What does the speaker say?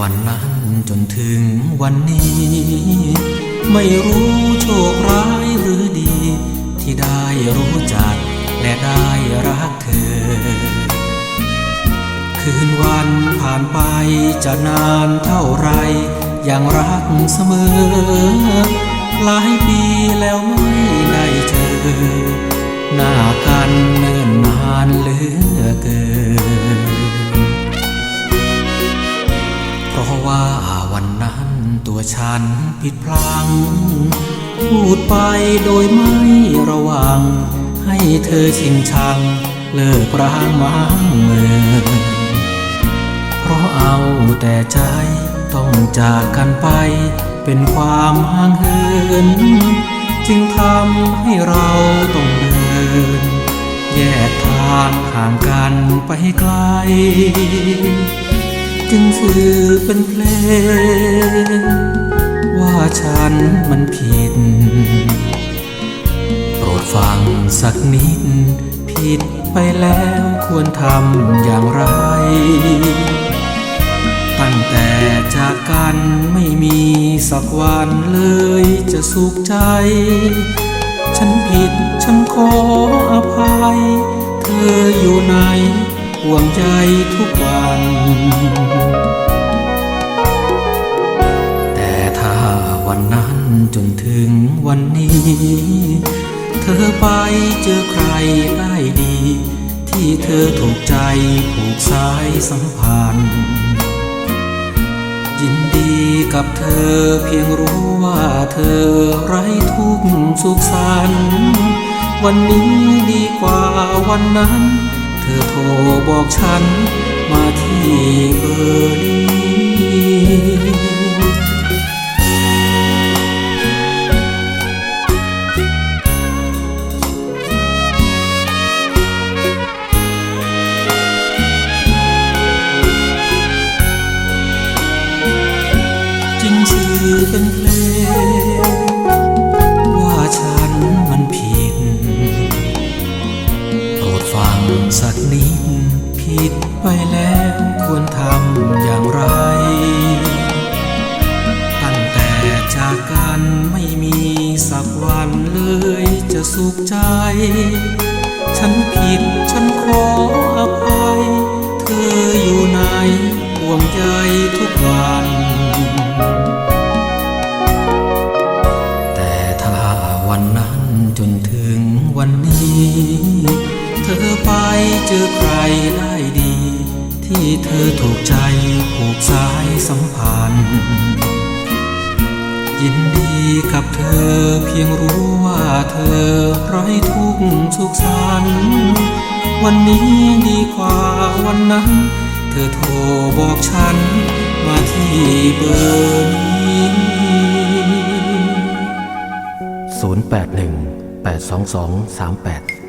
วันนั้นจนถึงวันนี้ ไม่รู้โชคร้ายหรือดี ที่ได้รู้จักและได้รักเธอ คืนวันผ่านไปจะนานเท่าไรยังรักเสมอ หลายปีแล้วไม่ได้เจอ หน้ากันเนิ่นนานเหลือเกิน ว่าวันนั้นตัวฉันผิดพลัง พูดไปโดยไม่ระวัง ให้เธอชิงชัง เลิกร้างมังเมือเพราะเอาแต่ใจต้องจากกันไป เป็นความห่างเหิน จึงทำให้เราต้องเดิน แยกทางห่างกันไปไกล จึงสื่อเป็นเพลง ว่าฉันมันผิด โปรดฟังสักนิด ผิดไปแล้วควรทำอย่างไร ตั้งแต่จากกันไม่มีสักวันเลยจะสุขใจ ฉันผิดฉันขออภัย เธออยู่ไหนห่วงใจทุกวัน จนถึงวันนี้ เธอไปเจอใครได้ดี ที่เธอถูกใจผูกสายสัมพันธ์ยินดีกับเธอเพียงรู้ว่าเธอไร้ทุกข์สุขสันต์วันนี้ดีกว่าวันนั้น เธอโทรบอกฉันมาที่ เป็นเพลงว่าฉันมันผิดโปรดฟังสักนิด ผิดไปแล้วควรทำอย่างไร ตั้งแต่จากกันไม่มีสักวันเลยจะสุขใจ ฉันผิดฉันขออภัย เธออยู่ไหนห่วงใจ จนถึงวันนี้ เธอไปเจอใครได้ดี ที่เธอถูกใจผูกสายสัมพันธ์ ยินดีกับเธอเพียงรู้ว่าเธอไร้ทุกข์สุขสันต์วันนี้ดีกว่าวันนั้น เธอโทรบอกฉันมาที่เบอร์นี้081 822 38